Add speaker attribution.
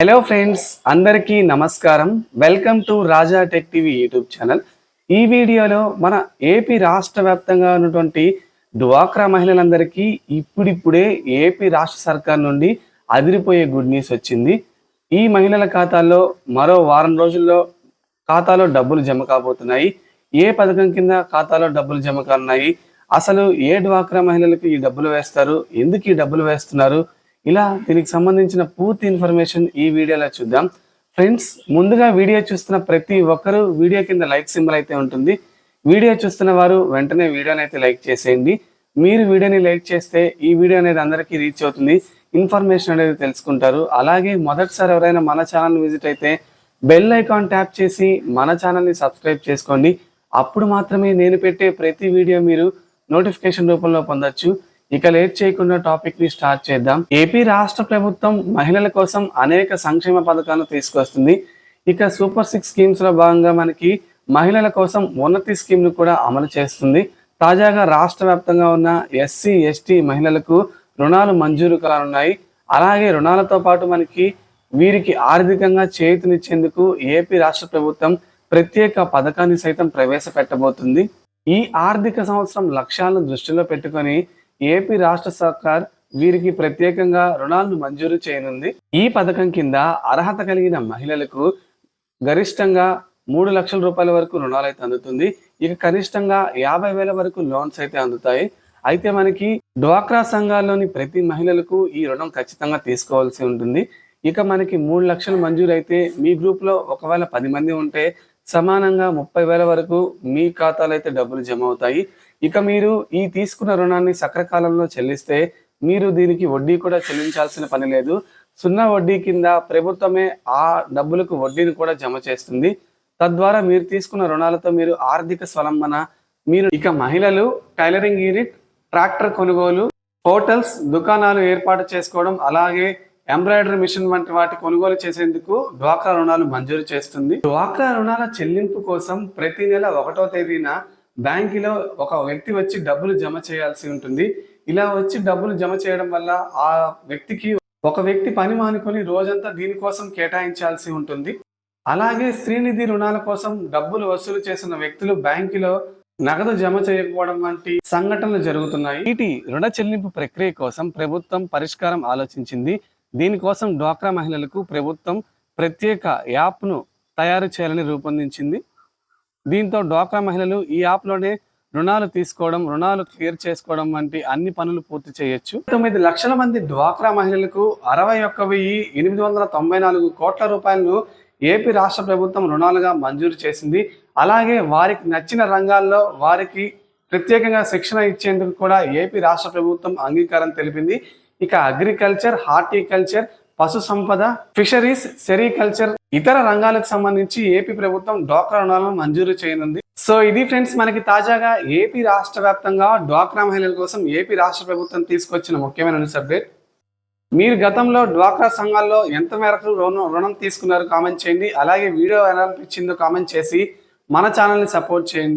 Speaker 1: Hello friends అందరికీ నమస్కారం. Welcome to Raja tech TV YouTube channel ఈ వీడియోలో మన ఏపీ రాష్ట్ర వ్యాప్తంగా ఉన్నటువంటి డ్వాక్రా మహిళలందరికీ ఇప్పుడిప్పుడే ఏపీ రాష్ట్ర సర్కార్ నుండి అదిరిపోయే గుడ్ న్యూస్ వచ్చింది. ఈ మహిళల ఖాతాల్లో మరో వారం రోజుల్లో ఖాతాలో డబ్బులు జమ కాబోతున్నాయి. ఏ పథకం కింద ఖాతాలో డబ్బులు జమ కానున్నాయి? అసలు ఏ డ్వాక్రా మహిళలకు ఈ డబ్బులు వేస్తారు? ఎందుకు ఈ డబ్బులు వేస్తున్నారు? ఇలా దీనికి సంబంధించిన పూర్తి ఇన్ఫర్మేషన్ ఈ వీడియోలో చూద్దాం. ఫ్రెండ్స్ ముందుగా వీడియో చూస్తున్న ప్రతి ఒక్కరూ వీడియో కింద లైక్ సింబల్ అయితే ఉంటుంది. వీడియో చూస్తున్న వారు వెంటనే వీడియోని అయితే లైక్ చేసేయండి. మీరు వీడియోని లైక్ చేస్తే ఈ వీడియో అనేది అందరికీ రీచ్ అవుతుంది. ఇన్ఫర్మేషన్ అనేది తెలుసుకుంటారు. అలాగే మొదటిసారి ఎవరైనా మన ఛానల్ విజిట్ అయితే బెల్ ఐకాన్ ట్యాప్ చేసి మన ఛానల్ని సబ్స్క్రైబ్ చేసుకోండి. అప్పుడు మాత్రమే నేను పెట్టే ప్రతి వీడియో మీరు నోటిఫికేషన్ రూపంలో పొందొచ్చు. ఇక లేట్ చేయకుండా టాపిక్ని స్టార్ట్ చేద్దాం. ఏపీ రాష్ట్ర ప్రభుత్వం మహిళల కోసం అనేక సంక్షేమ పథకాలను తీసుకొస్తుంది. ఇక సూపర్ సిక్స్ స్కీమ్స్లో భాగంగా మనకి మహిళల కోసం ఉన్నతి స్కీమ్ను కూడా అమలు చేస్తుంది. తాజాగా రాష్ట్ర వ్యాప్తంగా ఉన్న ఎస్సీ ఎస్టీ మహిళలకు రుణాలు మంజూరు కానున్నాయి. అలాగే రుణాలతో పాటు మనకి వీరికి ఆర్థికంగా చేతినిచ్చేందుకు ఏపీ రాష్ట్ర ప్రభుత్వం ప్రత్యేక పథకాన్ని సైతం ప్రవేశపెట్టబోతుంది. ఈ ఆర్థిక సంవత్సరం లక్ష్యాలను దృష్టిలో పెట్టుకొని ఏపీ రాష్ట్ర సర్కార్ వీరికి ప్రత్యేకంగా రుణాలను మంజూరు చేయనుంది. ఈ పథకం కింద అర్హత కలిగిన మహిళలకు గరిష్టంగా మూడు లక్షల రూపాయల వరకు రుణాలు అయితే అందుతుంది. ఇక కనిష్టంగా యాభై వేల వరకు లోన్స్ అయితే అందుతాయి. అయితే మనకి డ్వాక్రా సంఘాల్లోని ప్రతి మహిళలకు ఈ రుణం ఖచ్చితంగా తీసుకోవాల్సి ఉంటుంది. ఇక మనకి మూడు లక్షలు మంజూరు అయితే మీ గ్రూప్లో ఒకవేళ పది మంది ఉంటే సమానంగా ముప్పై వేల వరకు మీ ఖాతాలో అయితే డబ్బులు జమ అవుతాయి. ఇక మీరు ఈ తీసుకున్న రుణాన్ని సక్రకాలంలో చెల్లిస్తే మీరు దీనికి వడ్డీ కూడా చెల్లించాల్సిన పని లేదు. సున్నా వడ్డీ కింద ప్రభుత్వమే ఆ డబ్బులకు వడ్డీని కూడా జమ చేస్తుంది. తద్వారా మీరు తీసుకున్న రుణాలతో మీరు ఆర్థిక స్వలంబన మీరు ఇక మహిళలు టైలరింగ్ యూనిట్ ట్రాక్టర్ కొనుగోలు హోటల్స్ దుకాణాలు ఏర్పాటు చేసుకోవడం అలాగే ఎంబ్రాయిడరీ మిషన్ వంటి వాటి కొనుగోలు చేసేందుకు డ్వాక్రా రుణాలు మంజూరు చేస్తుంది. డ్వాక్రా రుణాల చెల్లింపు కోసం ప్రతి నెల ఒకటో తేదీన బ్యాంకులో ఒక వ్యక్తి వచ్చి డబ్బులు జమ చేయాల్సి ఉంటుంది. ఇలా వచ్చి డబ్బులు జమ చేయడం వల్ల ఆ వ్యక్తికి ఒక వ్యక్తి పని మానుకొని రోజంతా దీనికోసం కేటాయించాల్సి ఉంటుంది. అలాగే శ్రీనిధి రుణాల కోసం డబ్బులు వసూలు చేసిన వ్యక్తులు బ్యాంకులో నగదు జమ చేయకపోవడం వంటి సంఘటనలు జరుగుతున్నాయి. వీటి రుణ చెల్లింపు ప్రక్రియ కోసం ప్రభుత్వం పరిష్కారం ఆలోచించింది. దీనికోసం డ్వాక్రా మహిళలకు ప్రభుత్వం ప్రత్యేక యాప్ను తయారు చేయాలని రూపొందించింది. దీంతో డ్వాక్రా మహిళలు ఈ యాప్లోనే రుణాలు తీసుకోవడం రుణాలు క్లియర్ చేసుకోవడం వంటి అన్ని పనులు పూర్తి చేయొచ్చు. తొమ్మిది లక్షల మంది డ్వాక్రా మహిళలకు అరవై ఒక్క వెయ్యి ఎనిమిది వందల తొంభై నాలుగు కోట్ల రూపాయలను ఏపీ రాష్ట్ర ప్రభుత్వం రుణాలుగా మంజూరు చేసింది. అలాగే వారికి నచ్చిన రంగాల్లో వారికి ప్రత్యేకంగా శిక్షణ ఇచ్చేందుకు కూడా ఏపీ రాష్ట్ర ప్రభుత్వం అంగీకారం తెలిపింది. ఇక అగ్రికల్చర్ హార్టికల్చర్ పశు సంపద ఫిషరీస్ సెరికల్చర్ ఇతర రంగాలకు సంబంధించి ఏపీ ప్రభుత్వం డ్వాక్రా రుణాలను మంజూరు చేయనుంది. సో ఇది ఫ్రెండ్స్ మనకి తాజాగా ఏపీ రాష్ట్ర వ్యాప్తంగా డ్వాక్రా మహిళల కోసం ఏపీ రాష్ట్ర ప్రభుత్వం తీసుకొచ్చిన ముఖ్యమైన న్యూస్ అప్డేట్. మీరు గతంలో డ్వాక్రా సంఘాల్లో ఎంత మేరకు రుణం రుణం తీసుకున్నారు కామెంట్ చేయండి. అలాగే వీడియో ఎలా అనిపించిందో కామెంట్ చేసి మన ఛానల్ని సపోర్ట్ చేయండి.